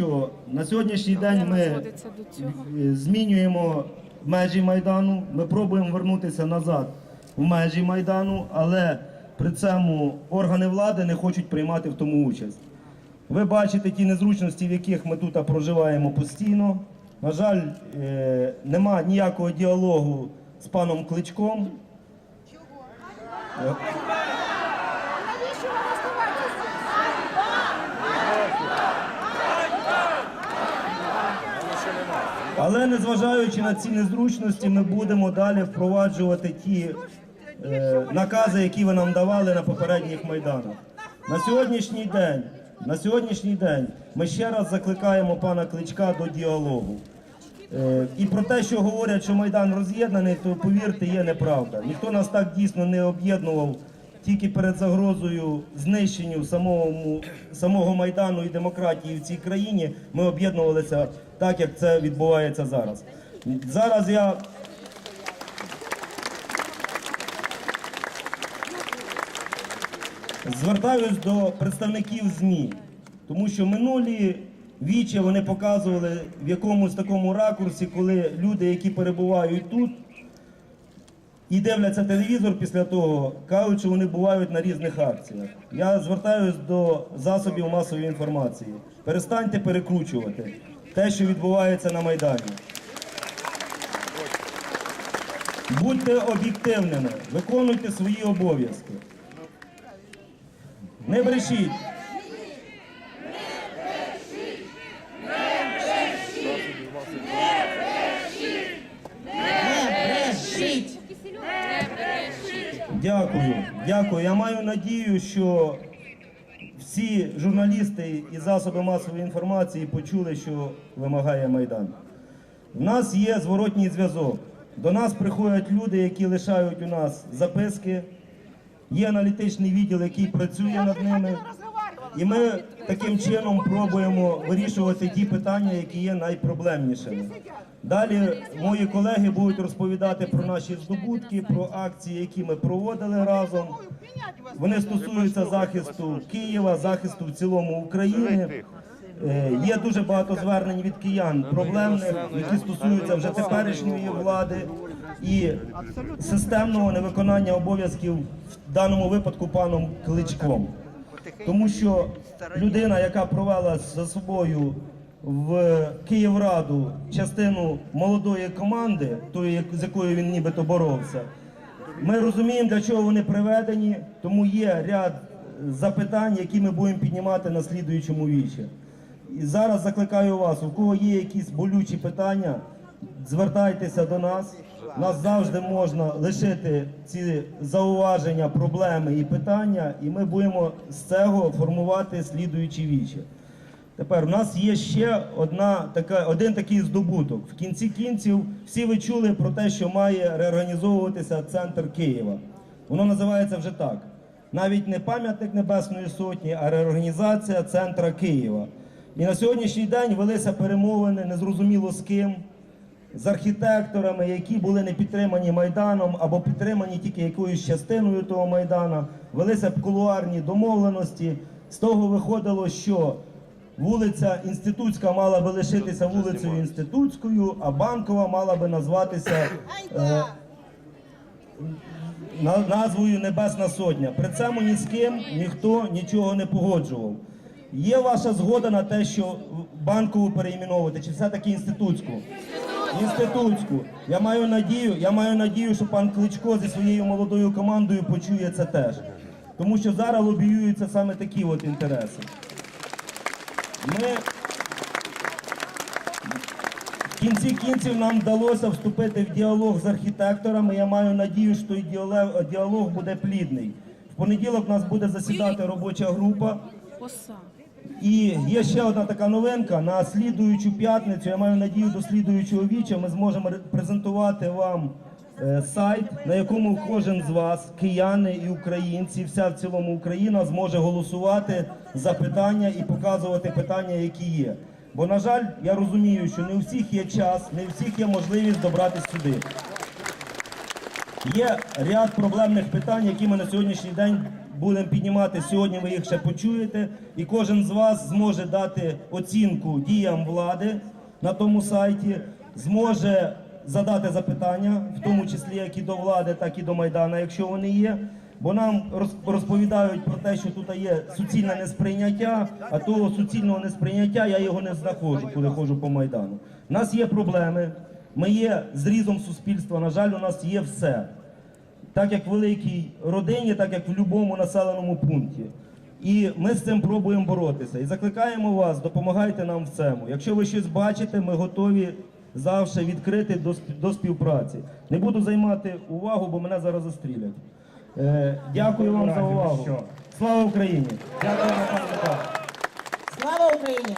що на сьогоднішній день ми е, змінюємо межі Майдану, ми пробуємо вернутися назад в межі Майдану, але при цьому органи влади не хочуть приймати в тому участь. Ви бачите ті незручності, в яких ми тут проживаємо постійно. На жаль, е, нема ніякого діалогу з паном Кличком. Е, Але незважаючи на ці незручності, ми будемо далі впроваджувати ті е, накази, які ви нам давали на попередніх майданах. На сьогоднішній день, на сьогоднішній день ми ще раз закликаємо пана Кличка до діалогу. Е, і про те, що говорять, що майдан роз'єднаний, то повірте, є неправда. Ніхто нас так дійсно не об'єднував тільки перед загрозою знищенню самого, самого майдану і демократії в цій країні. Ми об'єднувалися так, як це відбувається зараз. Зараз я звертаюсь до представників ЗМІ, тому що минулі вічі вони показували в якомусь такому ракурсі, коли люди, які перебувають тут і дивляться телевізор після того, кажуть, що вони бувають на різних акціях. Я звертаюсь до засобів масової інформації. Перестаньте перекручувати те, що відбувається на Майдані. Будьте об'єктивними, виконуйте свої обов'язки. Не брешіть. Дякую, дякую. Я маю надію, що всі журналісти і засоби масової інформації почули, що вимагає Майдан. У нас є зворотній зв'язок. До нас приходять люди, які лишають у нас записки. Є аналітичний відділ, який працює над ними. І ми таким чином пробуємо вирішувати ті питання, які є найпроблемнішими. Далі мої колеги будуть розповідати про наші здобутки, про акції, які ми проводили разом. Вони стосуються захисту Києва, захисту в цілому України. Е, Є дуже багато звернень від киян проблемних, які стосуються вже теперішньої влади і системного невиконання обов'язків в даному випадку паном Кличком. Тому що людина, яка провела за собою в Київраду частину молодої команди, тої, з якою він нібито боровся, ми розуміємо, для чого вони приведені, тому є ряд запитань, які ми будемо піднімати на слідуючому вічі. І зараз закликаю вас, у кого є якісь болючі питання, звертайтеся до нас. Нас завжди можна лишити ці зауваження, проблеми і питання, і ми будемо з цього формувати слідуючі вічі. Тепер у нас є ще одна така, один такий здобуток. В кінці кінців всі ви чули про те, що має реорганізовуватися центр Києва. Воно називається вже так. Навіть не пам'ятник Небесної Сотні, а реорганізація центра Києва. І на сьогоднішній день велися перемовини, незрозуміло з ким, з архітекторами, які були не підтримані Майданом або підтримані тільки якоюсь частиною того Майдана. Велися кулуарні домовленості. З того виходило, що вулиця Інститутська мала би лишитися вулицею Інститутською, а банкова мала би назватися е, назвою Небесна Сотня. При цьому ні з ким ніхто нічого не погоджував. Є ваша згода на те, що банкову переіменовувати, чи все-таки інститутську? Інститутську. Я маю надію, я маю надію, що пан Кличко зі своєю молодою командою почує це теж. Тому що зараз лобіюються саме такі от інтереси. Ми в кінці кінців нам вдалося вступити в діалог з архітекторами. Я маю надію, що діалог буде плідний. В понеділок у нас буде засідати робоча група. І є ще одна така новинка. На слідуючу п'ятницю, я маю надію, до слідуючого віча ми зможемо ре- презентувати вам е, сайт, на якому кожен з вас, кияни і українці, вся в цілому Україна зможе голосувати за питання і показувати питання, які є. Бо, на жаль, я розумію, що не у всіх є час, не у всіх є можливість добратися сюди. Є ряд проблемних питань, які ми на сьогоднішній день будемо піднімати сьогодні. Ви їх ще почуєте, і кожен з вас зможе дати оцінку діям влади на тому сайті, зможе задати запитання, в тому числі як і до влади, так і до майдана, якщо вони є. Бо нам роз- розповідають про те, що тут є суцільне несприйняття, а того суцільного несприйняття я його не знаходжу, коли ходжу по майдану. У нас є проблеми, ми є зрізом суспільства. На жаль, у нас є все. Так як в великій родині, так як в будь-якому населеному пункті. І ми з цим пробуємо боротися. І закликаємо вас, допомагайте нам в цьому. Якщо ви щось бачите, ми готові завжди відкрити до, до співпраці. Не буду займати увагу, бо мене зараз застрілять. Е, дякую вам за увагу. Слава Україні! Дякую, пане Слава Україні!